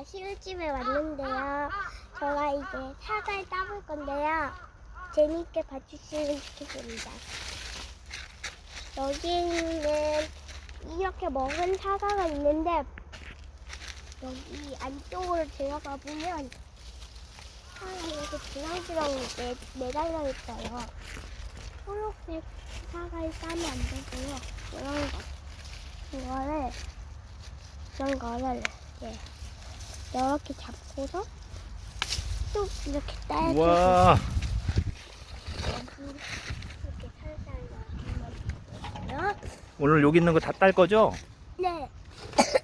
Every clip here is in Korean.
저 시골집에 왔는데요. 제가 이제 사과를 따볼 건데요. 재밌게 봐주시면 좋겠습니다. 여기는 이렇게 먹은 사과가 있는데 여기 안쪽으로 들어가 보면 사과가 이렇게 주렁주렁 매, 매달려 있어요. 초록색 사과를 따면 안 되고요. 이런 거. 이거를 이런 거를 이렇게 이렇게 잡고서 또 이렇게 따야 돼. 우와 이렇게 살살. 오늘 여기 있는 거 다 딸 거죠? 네.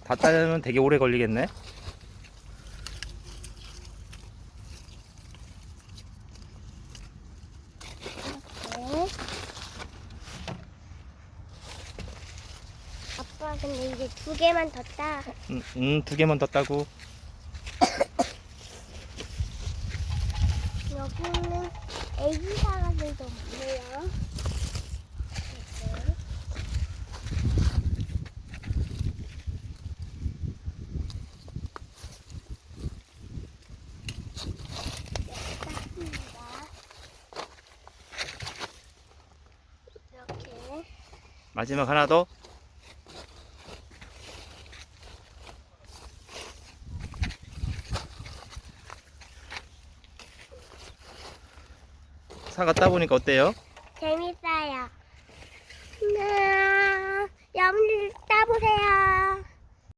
다 따면 되게 오래 걸리겠네 이렇게. 아빠 근데 이제 두 개만 더 따. 음, 음, 두 개만 더 따고 여기는 애기 사과들도 많네요. 마지막 하나 더 사과 따보니까 어때요? 재밌어요. 네.